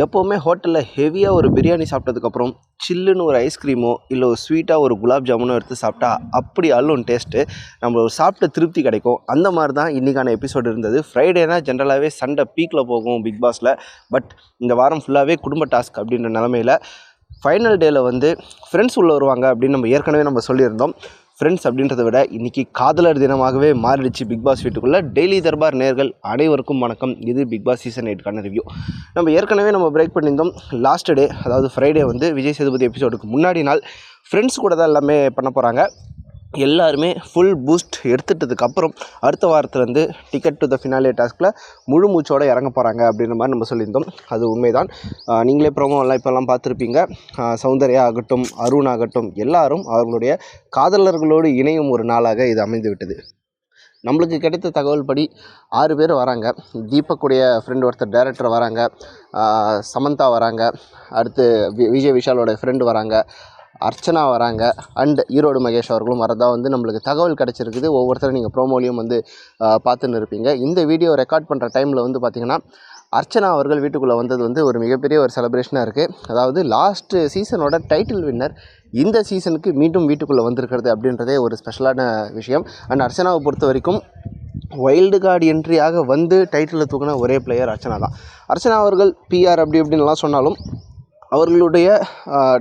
எப்போவுமே ஹோட்டலில் ஹெவியாக ஒரு பிரியாணி சாப்பிட்டதுக்கப்புறம் சில்லுன்னு ஒரு ஐஸ்கிரீமோ இல்லை ஒரு ஸ்வீட்டாக ஒரு குலாப் ஜாமுனோ எடுத்து சாப்பிட்டா அப்படி அல்லும் டேஸ்ட்டு நம்ம ஒரு சாப்பிட்ட திருப்தி கிடைக்கும். அந்த மாதிரி தான் இன்றைக்கான எபிசோடு இருந்தது. ஃப்ரைடேனா ஜென்ரலாகவே சண்டை பீக்கில் போகும் பிக் பாஸில் பட் இந்த வாரம் ஃபுல்லாகவே குடும்ப டாஸ்க் அப்படின்ற நிலமையில் ஃபைனல் டேயில் வந்து ஃப்ரெண்ட்ஸ் உள்ளே வருவாங்க அப்படின்னு நம்ம ஏற்கனவே நம்ம சொல்லியிருந்தோம். ஃப்ரெண்ட்ஸ் அப்படின்றத விட இன்றைக்கி காதலர் தினமாகவே மாறிடுச்சு பிக் பாஸ் வீட்டுக்குள்ளே. டெய்லி தர்பார் நேர்கள் அனைவருக்கும் வணக்கம். இது பிக் பாஸ் சீசன் எயிட்கான ரிவ்யூ நம்ம ஏற்கனவே நம்ம பிரேக் பண்ணியிருந்தோம். லாஸ்ட் டே அதாவது ஃப்ரைடே வந்து விஜய் சேதுபதி எபிசோடுக்கு முன்னாடி நாள். ஃப்ரெண்ட்ஸ் கூட தான் எல்லாமே பண்ண போகிறாங்க எல்லாருமே ஃபுல் பூஸ்ட் எடுத்துட்டதுக்கப்புறம் அடுத்த வாரத்துலேருந்து டிக்கெட் டு த ஃபினாலே டாஸ்கில் முழு மூச்சோடு இறங்க போகிறாங்க அப்படின்ற மாதிரி நம்ம சொல்லியிருந்தோம். அது உண்மைதான். நீங்களே ப்ரோமோ எல்லாம் இப்போல்லாம் பார்த்துருப்பீங்க. சௌந்தர்யா ஆகட்டும் அருண் ஆகட்டும் எல்லாரும் அவர்களுடைய காதலர்களோடு இணையும் ஒரு நாளாக இது அமைந்து விட்டது நம்மளுக்கு கிடைத்த தகவல் படி ஆறு பேர் வராங்க. தீபக்குடைய ஃப்ரெண்டு ஒருத்தர் டைரக்டர் வராங்க. சமந்தா வராங்க. அடுத்து வி விஜய் விஷாலோட ஃப்ரெண்டு வராங்க. அர்ச்சனா வராங்க. அண்ட் ஈரோடு மகேஷ் அவர்களும் வரதா வந்து நம்மளுக்கு தகவல் கிடச்சிருக்குது. ஒவ்வொருத்தரும் நீங்கள் ப்ரோமோலையும் வந்து பார்த்துன்னு இருப்பீங்க. இந்த வீடியோ ரெக்கார்ட் பண்ணுற டைமில் வந்து பார்த்திங்கன்னா அர்ச்சனா அவர்கள் வீட்டுக்குள்ளே வந்தது வந்து ஒரு மிகப்பெரிய ஒரு செலிப்ரேஷனாக இருக்குது அதாவது லாஸ்ட்டு சீசனோட டைட்டில் வின்னர் இந்த சீசனுக்கு மீண்டும் வீட்டுக்குள்ளே வந்திருக்கிறது அப்படின்றதே ஒரு ஸ்பெஷலான விஷயம். அண்ட் அர்ச்சனாவை பொறுத்த வரைக்கும் வைல்டு கார்டு என்ட்ரியாக வந்து டைட்டிலில் தூக்கின ஒரே பிளேயர் அர்ச்சனா தான். அர்ச்சனா அவர்கள் பிஆர் அப்படி இப்படின்லாம் சொன்னாலும் அவர்களுடைய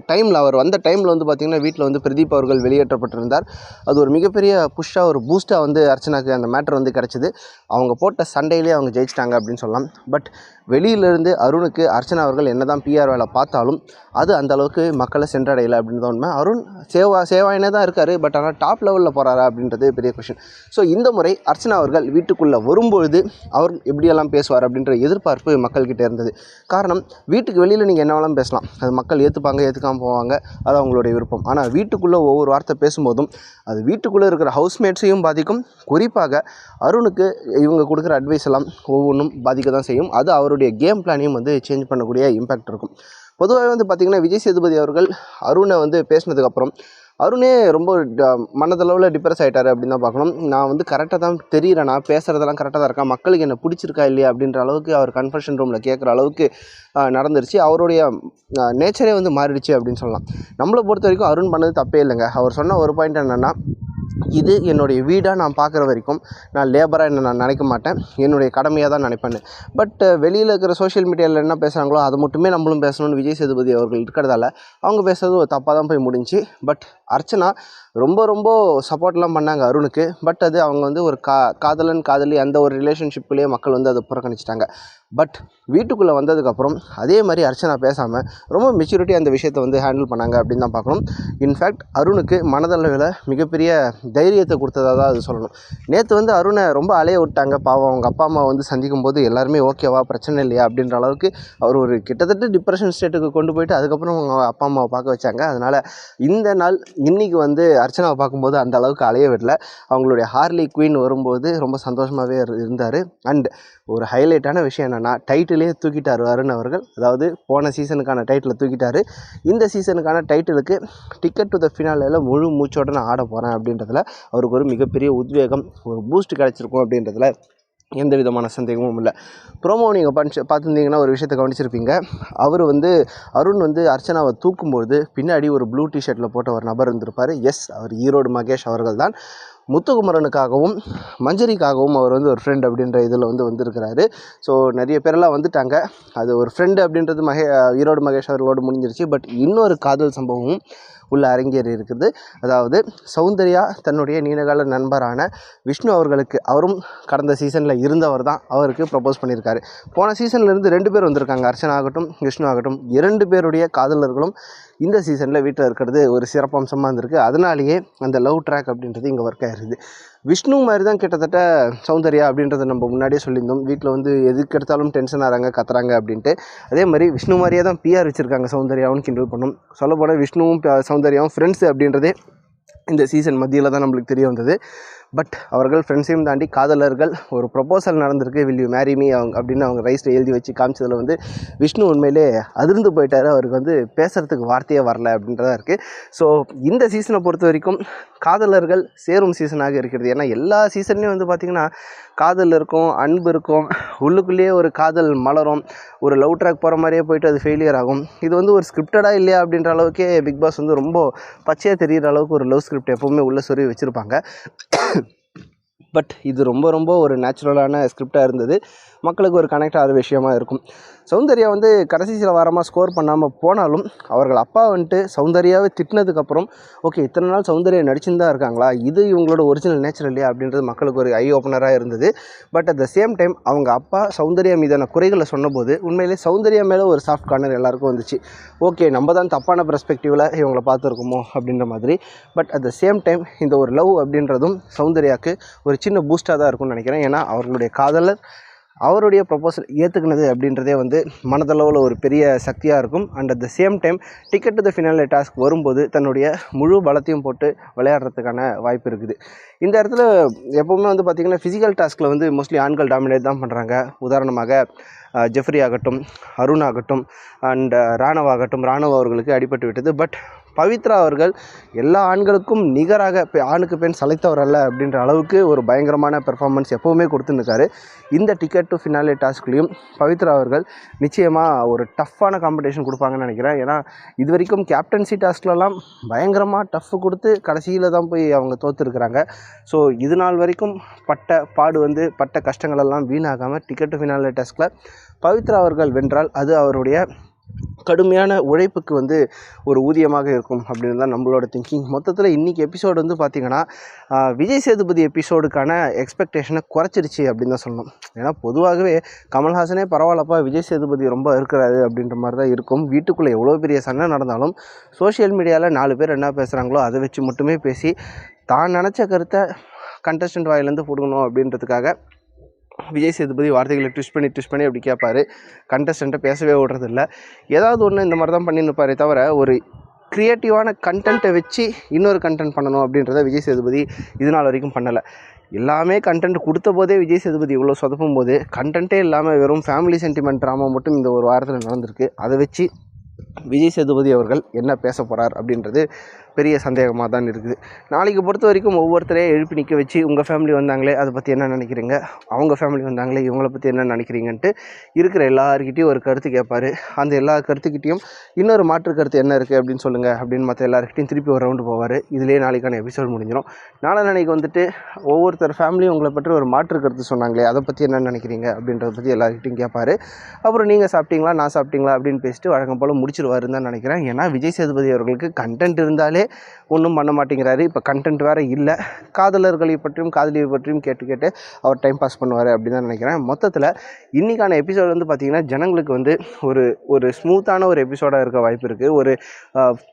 டைமில் அவர் வந்த டைமில் வந்து பார்த்திங்கன்னா வீட்டில் வந்து பிரதீப் அவர்கள் வெளியேற்றப்பட்டிருந்தார். அது ஒரு மிகப்பெரிய புஷ்ஷாக ஒரு பூஸ்ட்டாக வந்து அர்ச்சனாக்கு அந்த மேட்டர் வந்து கிடச்சிது. அவங்க போட்ட சண்டையிலே அவங்க ஜெயிச்சிட்டாங்க அப்படின்னு சொல்லலாம். பட் வெளியிலேருந்து அருணுக்கு அர்ச்சனா அவர்கள் என்ன தான் பிஆர் வேலை பார்த்தாலும் அது அந்த அளவுக்கு மக்களை சென்றடையலை அப்படின்னு தான் உண்மை. அருண் சேவா சேவாயினே தான் இருக்கார். பட் ஆனால் டாப் லெவலில் போகிறாரா அப்படின்றது பெரிய கொஷின் ஸோ இந்த முறை அர்ச்சனா அவர்கள் வீட்டுக்குள்ளே வரும்பொழுது அவர் எப்படியெல்லாம் பேசுவார் அப்படின்ற எதிர்பார்ப்பு மக்கள்கிட்ட இருந்தது. காரணம் வீட்டுக்கு வெளியில் நீங்கள் என்ன வேணாலும் பேசலாம். அது மக்கள் ஏற்றுப்பாங்க ஏற்றுக்காமல் போவாங்க. அது அவங்களுடைய விருப்பம். ஆனால் வீட்டுக்குள்ளே ஒவ்வொரு வார்த்தை பேசும்போதும் அது வீட்டுக்குள்ளே இருக்கிற ஹவுஸ்மேட்ஸையும் பாதிக்கும். குறிப்பாக அருணுக்கு இவங்க கொடுக்குற அட்வைஸ் எல்லாம் ஒவ்வொன்றும் பாதிக்க தான் செய்யும். அது அவருடைய கேம் பிளானையும் வந்து சேஞ்ச் பண்ணக்கூடிய இம்பேக்ட் இருக்கும். பொதுவாகவே வந்து பார்த்திங்கன்னா விஜய் சேதுபதி அவர்கள் அருணை வந்து பேசினதுக்கப்புறம் அருணே ரொம்ப மனதளவில் டிப்ரெஸ் ஆகிட்டார் அப்படின்னு தான் பார்க்கணும். நான் வந்து கரெக்டாக தான் தெரியிறேன் பேசுகிறதெல்லாம் கரெக்டாக தான் இருக்கா மக்களுக்கு என்ன பிடிச்சிருக்கா இல்லையா அப்படின்ற அளவுக்கு அவர் கன்ஃபர்ஷன் ரூமில் கேட்குற அளவுக்கு நடந்துருச்சு. அவருடைய நேச்சரே வந்து மாறிடுச்சு அப்படின்னு சொல்லலாம். நம்மளை பொறுத்த வரைக்கும் அருண் பண்ணது தப்பே இல்லைங்க. அவர் சொன்ன ஒரு பாயிண்ட் என்னென்னா இது என்னுடைய வீடாக நான் பார்க்குற வரைக்கும் நான் லேபராக என்ன நான் நினைக்க மாட்டேன். என்னுடைய கடமையாக தான் நினைப்பேன் பட் வெளியில் இருக்கிற சோஷியல் மீடியாவில் என்ன பேசுகிறாங்களோ அதை மட்டுமே நம்மளும் பேசணும்னு விஜய் சேதுபதி அவர்கள் இருக்கிறதால அவங்க பேசுறது ஒரு தப்பாக தான் போய் முடிஞ்சு பட் அர்ச்சனா ரொம்ப ரொம்ப சப்போர்ட்லாம் பண்ணாங்க அருணுக்கு. பட் அது அவங்க வந்து ஒரு கா காதலன் காதலி அந்த ஒரு ரிலேஷன்ஷிப்லேயே மக்கள் வந்து அதை புறக்கணிச்சிட்டாங்க. பட் வீட்டுக்குள்ளே வந்ததுக்கப்புறம் அதே மாதிரி அர்ச்சனா பேசாமல் ரொம்ப மெச்சூரிட்டி அந்த விஷயத்தை வந்து ஹேண்டில் பண்ணாங்க அப்படின்னு தான் பார்க்கணும். இன்ஃபேக்ட் அருணுக்கு மனதளவில் மிகப்பெரிய தைரியத்தை கொடுத்ததாக தான் அது சொல்லணும். நேற்று வந்து அருணை ரொம்ப அலைய விட்டாங்க. பாவம் அவங்க அப்பா அம்மா வந்து சந்திக்கும் போது எல்லாருமே ஓகேவா பிரச்சனை இல்லையா அப்படின்ற அளவுக்கு அவர் ஒரு கிட்டத்தட்ட டிப்ரெஷன் ஸ்டேட்டுக்கு கொண்டு போயிட்டு அதுக்கப்புறம் அவங்க அப்பா அம்மாவை பார்க்க வச்சாங்க. அதனால் இந்த நாள் இன்றைக்கி வந்து அர்ச்சனாவை பார்க்கும்போது அந்த அளவுக்கு அலைய விடல. அவங்களுடைய ஹார்லி குயின் வரும்போது ரொம்ப சந்தோஷமாகவே இருந்தார். அண்ட் ஒரு ஹைலைட்டான விஷயம் என்னென்னா டைட்டிலே தூக்கிட்டார் அருண் அவர்கள். அதாவது போன சீசனுக்கான டைட்டிலை தூக்கிட்டாரு. இந்த சீசனுக்கான டைட்டிலுக்கு டிக்கெட் டு த ஃபினாலில் முழு மூச்சோட நான் ஆட போகிறேன் அப்படின்றதுல அவருக்கு ஒரு மிகப்பெரிய உத்வேகம் ஒரு பூஸ்ட் கிடச்சிருக்கும் அப்படின்றதுல எந்த விதமான சந்தேகமும் இல்லை. ப்ரோமோ நீங்கள் படிச்சு பார்த்துருந்தீங்கன்னா ஒரு விஷயத்தை கவனிச்சிருப்பீங்க. அவர் வந்து அருண் வந்து அர்ச்சனாவை தூக்கும்போது பின்னாடி ஒரு ப்ளூ டிஷர்ட்டில் போட்ட ஒரு நபர் இருந்திருப்பார் எஸ் அவர் ஈரோடு மகேஷ் அவர்கள் தான். முத்துக்குமரனுக்காகவும் மஞ்சரிக்காகவும் அவர் வந்து ஒரு ஃப்ரெண்ட் அப்படின்ற இதில் வந்து வந்திருக்கிறாரு. ஸோ நிறைய பேரெல்லாம் வந்துட்டாங்க. அது ஒரு ஃப்ரெண்டு அப்படின்றது மகே ஈரோடு மகேஷ் அவர்களோடு முடிஞ்சிருச்சு. பட் இன்னொரு காதல் சம்பவமும் உள்ள அரங்கேறி இருக்குது. அதாவது சௌந்தர்யா தன்னுடைய நீண்டகால நண்பரான விஷ்ணு அவர்களுக்கு அவரும் கடந்த சீசனில் இருந்தவர் தான் அவருக்கு ப்ரப்போஸ் பண்ணியிருக்காரு. போன சீசன்லேருந்து ரெண்டு பேர் வந்திருக்காங்க. அர்ச்சனா ஆகட்டும் விஷ்ணு ஆகட்டும். இரண்டு பேருடைய காதலர்களும் இந்த சீசனில் வீட்டில் இருக்கிறது ஒரு சிறப்பம்சமாக இருந்திருக்கு. அதனாலேயே அந்த லவ் ட்ராக் அப்படின்றது இங்கே ஒர்க் ஆயிருது. விஷ்ணு மாதிரி தான் கிட்டத்தட்ட சௌந்தர்யா அப்படின்றத நம்ம முன்னாடியே சொல்லியிருந்தோம். வீட்டில் வந்து எதுக்கு எடுத்தாலும் டென்ஷன் ஆகிறாங்க கத்துறாங்க அப்படின்ட்டு. அதே மாதிரி விஷ்ணு மாதிரியே தான் பிஆர் வச்சுருக்காங்க சௌந்தர்யாவும் கிண்டல் பண்ணும். சொல்லப்போனால் விஷ்ணுவும் சௌந்தர்யாவும் ஃப்ரெண்ட்ஸு அப்படின்றதே இந்த சீசன் மத்தியில் தான் நம்மளுக்கு தெரிய வந்தது. பட் அவர்கள் ஃப்ரெண்ட்ஸையும் தாண்டி காதலர்கள் ஒரு ப்ரொப்போசல் நடந்திருக்கு வில் யூ மேரி மீ அவங்க அப்படின்னு அவங்க ரைஸில் எழுதி வச்சு காமிச்சதில் வந்து விஷ்ணு உண்மையிலே அதிர்ந்து போயிட்டார். அவருக்கு வந்து பேசுகிறதுக்கு வார்த்தையே வரல அப்படின்றதா இருக்குது ஸோ இந்த சீசனை பொறுத்த வரைக்கும் காதலர்கள் சேரும் சீசனாக இருக்கிறது. ஏன்னா எல்லா சீசன்லேயும் வந்து பார்த்திங்கன்னா காதல் இருக்கும் அன்பு இருக்கும் உள்ளுக்குள்ளேயே ஒரு காதல் மலரும் ஒரு லவ் ட்ராக் போகிற மாதிரியே போயிட்டு அது ஃபெயிலியர் ஆகும். இது வந்து ஒரு ஸ்கிரிப்டடாக இல்லையா அப்படின்ற அளவுக்கே பிக் பாஸ் வந்து ரொம்ப பச்சையாக தெரிகிற அளவுக்கு ஒரு லவ் ஸ்கிரிப்ட் எப்போவுமே உள்ள சொல்லி வச்சுருப்பாங்க. பட் இது ரொம்ப ரொம்ப ஒரு நேச்சுரலான ஸ்கிரிப்டாக இருந்தது. மக்களுக்கு ஒரு கனெக்ட் ஆகிற விஷயமா இருக்கும். சௌந்தர்யா வந்து கடைசி சில வாரமாக ஸ்கோர் பண்ணாமல் போனாலும் அவர்கள் அப்பா வந்துட்டு சௌந்தர்யாவே திட்டினதுக்கப்புறம் ஓகே இத்தனை நாள் சௌந்தர்யா நடிச்சுன்னு தான் இருக்காங்களா? இது இவங்களோட ஒரிஜினல் நேச்சர் இல்லையா? அப்படின்றது மக்களுக்கு ஒரு ஐ ஓப்பனராக இருந்தது. But at the same time அவங்க அப்பா சௌந்தர்யா மீதான குறைகளை சொன்னபோது உண்மையிலே சௌந்தர்யா மேலே ஒரு சாஃப்ட் கார்னர் எல்லாருக்கும் வந்துச்சு. ஓகே நம்ம தான் தப்பான பெர்ஸ்பெக்டிவில் இவங்களை பார்த்துருக்கோமோ? அப்படின்ற மாதிரி. But at the same time இந்த ஒரு லவ் அப்படின்றதும் சௌந்தர்யாவுக்கு ஒரு சின்ன பூஸ்டாக தான் இருக்கும்னு நினைக்கிறேன். ஏன்னா அவர்களுடைய காதலர் அவருடைய ப்ரொபோசல் ஏற்றுக்கினது அப்படின்றதே வந்து மனதளவில் ஒரு பெரிய சக்தியாக இருக்கும். And at the same time ticket to the finale task வரும்போது தன்னுடைய முழு பலத்தையும் போட்டு விளையாடுறதுக்கான வாய்ப்பு இருக்குது. இந்த இடத்துல எப்போவுமே வந்து பார்த்திங்கன்னா ஃபிசிக்கல் டாஸ்கில் வந்து மோஸ்ட்லி ஆண்கள் டாமினேட் தான் பண்ணுறாங்க உதாரணமாக ஜெஃப்ரி ஆகட்டும் அருண் ஆகட்டும் அண்ட் ராணவ் ஆகட்டும் ராணுவ அவர்களுக்கு அடிபட்டு விட்டது. பட் பவித்ரா அவர்கள் எல்லா ஆண்களுக்கும் நிகராக ஆணுக்கு பெண் சளைத்தவர் அல்ல அப்படின்ற அளவுக்கு ஒரு பயங்கரமான பெர்ஃபார்மன்ஸ் எப்போவுமே கொடுத்துருக்காரு இந்த டிக்கெட் டு ஃபினாலே டாஸ்க்லேயும் பவித்ரா அவர்கள் நிச்சயமாக ஒரு டஃப்பான காம்படிஷன் கொடுப்பாங்கன்னு நினைக்கிறேன். ஏன்னா இது வரைக்கும் கேப்டன்சி டாஸ்க்லலாம் பயங்கரமாக டஃப் கொடுத்து கடைசியில் தான் போய் அவங்க தோற்றுருக்குறாங்க ஸோ இது நாள் வரைக்கும் பட்ட பாடு வந்து பட்ட கஷ்டங்களெல்லாம் வீணாகாமல் டிக்கெட் டு ஃபினாலே டாஸ்கில் பவித்ரா அவர்கள் வென்றால் அது அவருடைய கடுமையான உழைப்புக்கு வந்து ஒரு ஊதியமாக இருக்கும் அப்படின்னு தான் நம்மளோட திங்கிங் மொத்தத்தில் இன்றைக்கி எபிசோடு வந்து பார்த்திங்கன்னா விஜய் சேதுபதி எபிசோடுக்கான எக்ஸ்பெக்டேஷனை குறைச்சிருச்சு அப்படின்னு தான் சொல்லணும். ஏன்னா பொதுவாகவே கமல்ஹாசனே பரவாயில்லப்பா விஜய் சேதுபதி ரொம்ப இருக்கிறாரு அப்படின்ற மாதிரி தான் இருக்கும். வீட்டுக்குள்ளே எவ்வளோ பெரிய சண்டை நடந்தாலும் சோஷியல் மீடியாவில் நாலு பேர் என்ன பேசுகிறாங்களோ அதை வச்சு மட்டுமே பேசி தான் நினச்ச கருத்தை கண்டஸ்டன்ட் வாயிலேருந்து போடுங்கணும் அப்படின்றதுக்காக விஜய் சேதுபதி வார்த்தைகளை ட்விஸ்ட் பண்ணி ட்விஸ்ட் பண்ணி அப்படி கேட்பார் கண்டஸ்டண்ட்டை பேசவே விடுறதில்ல. ஏதாவது ஒன்று இந்த மாதிரி தான் பண்ணியிருப்பாரே தவிர ஒரு க்ரியேட்டிவான கண்டென்ட்டை வச்சு இன்னொரு கண்டென்ட் பண்ணணும் அப்படின்றத விஜய் சேதுபதி இது நாள் வரைக்கும் பண்ணலை. எல்லாமே கண்டென்ட் கொடுத்த போதே விஜய் சேதுபதி இவ்வளோ சொதப்பும் போது கண்டென்ட்டே இல்லாமல் வெறும் ஃபேமிலி சென்டிமெண்ட் ட்ராமா மட்டும் இந்த ஒரு வாரத்தில் நடந்திருக்கு. அதை வச்சு விஜய் சேதுபதி அவர்கள் என்ன பேச போகிறார் அப்படின்றது பெரிய சந்தேகமாக தான் இருக்குது. நாளைக்கு பொறுத்த வரைக்கும் ஒவ்வொருத்தரையும் எழுப்பி நிற்க வச்சு உங்கள் ஃபேமிலி வந்தாங்களே அதை பற்றி என்ன நினைக்கிறீங்க? அவங்க ஃபேமிலி வந்தாங்களே இவங்கள பற்றி என்ன நினைக்கிறீங்கன்ட்டு இருக்கிற எல்லாருக்கிட்டையும் ஒரு கருத்து கேட்பார் அந்த எல்லா கருத்துக்கிட்டையும் இன்னொரு மாற்று கருத்து என்ன இருக்குது அப்படின்னு சொல்லுங்கள் அப்படின்னு மற்ற எல்லாருக்கிட்டையும் திருப்பி ஒரு ரவுண்டு போவார். இதுலேயே நாளைக்கான எபிசோட் முடிஞ்சிடும் நாளை நாளைக்கு வந்துட்டு ஒவ்வொருத்தர் ஃபேமிலியும் உங்களை பற்றி ஒரு மாற்று கருத்து சொன்னாங்களே அதை பற்றி என்ன நினைக்கிறீங்க அப்படின்றத பற்றி எல்லாருக்கிட்டையும் கேட்பாரு அப்புறம் நீங்கள் சாப்பிட்டீங்களா நான் சாப்பிட்டீங்களா அப்படின்னு பேசிட்டு வழக்கம் போல் முடிச்சிருவாருன்னு தான் நினைக்கிறேன். ஏன்னா விஜய் சேதுபதி அவர்களுக்கு கண்டென்ட் இருந்தாலே ஒன்றும் பண்ண மாட்டேங்கிறாரு. இப்போ கண்டென்ட் வேறு இல்லை. காதலர்களை பற்றியும் காதலியை பற்றியும் கேட்டு கேட்டு அவர் டைம் பாஸ் பண்ணுவார் அப்படின்னு தான் நினைக்கிறேன். மொத்தத்தில் இன்றைக்கான எபிசோட் வந்து பார்த்திங்கன்னா ஜனங்களுக்கு வந்து ஒரு ஒரு ஸ்மூத்தான ஒரு எபிசோடாக இருக்க வாய்ப்பு இருக்குது ஒரு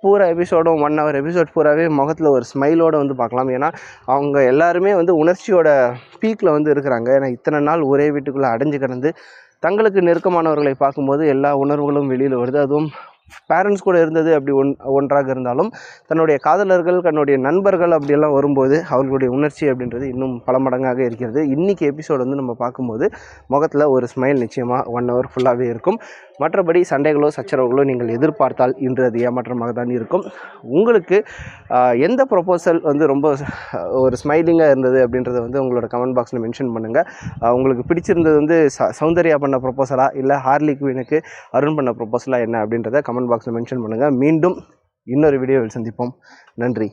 பூரா எபிசோடும் ஒன் ஹவர் எபிசோட் பூராவே முகத்தில் ஒரு ஸ்மைலோடு வந்து பார்க்கலாம் ஏன்னா அவங்க எல்லாருமே வந்து உணர்ச்சியோட பீக்கில் வந்து இருக்கிறாங்க. ஏன்னா இத்தனை நாள் ஒரே வீட்டுக்குள்ளே அடைஞ்சு கிடந்து தங்களுக்கு நெருக்கமானவர்களை பார்க்கும்போது எல்லா உணர்வுகளும் வெளியில் வருது. அதுவும் பேரண்ட்ஸ் கூட இருந்தது அப்படி ஒன் ஒன்றாக இருந்தாலும் தன்னுடைய காதலர்கள் தன்னுடைய நண்பர்கள் அப்படியெல்லாம் வரும்போது அவர்களுடைய உணர்ச்சி அப்படின்றது இன்னும் பல மடங்காக இருக்கிறது. இன்றைக்கி எபிசோடு வந்து நம்ம பார்க்கும்போது முகத்தில் ஒரு ஸ்மைல் நிச்சயமாக ஒன் ஹவர் ஃபுல்லாகவே இருக்கும். மற்றபடி சண்டைகளோ சச்சரவுகளோ நீங்கள் எதிர்பார்த்தால் இன்று அது ஏமாற்றமாக தான் இருக்கும். உங்களுக்கு எந்த ப்ரொபோசல் வந்து ரொம்ப ஒரு ஸ்மைலிங்காக இருந்தது அப்படின்றத வந்து உங்களோட கமெண்ட் பாக்ஸில் மென்ஷன் பண்ணுங்கள் உங்களுக்கு பிடிச்சிருந்தது வந்து ச சௌந்தர்யா பண்ண ப்ரொபோசலா இல்லை ஹார்லி குவினுக்கு அருண் பண்ண ப்ரொப்போசலாக என்ன அப்படின்றத கமெண்ட் பாக்ஸில் மென்ஷன் பண்ணுங்கள் மீண்டும் இன்னொரு வீடியோவில் சந்திப்போம். நன்றி.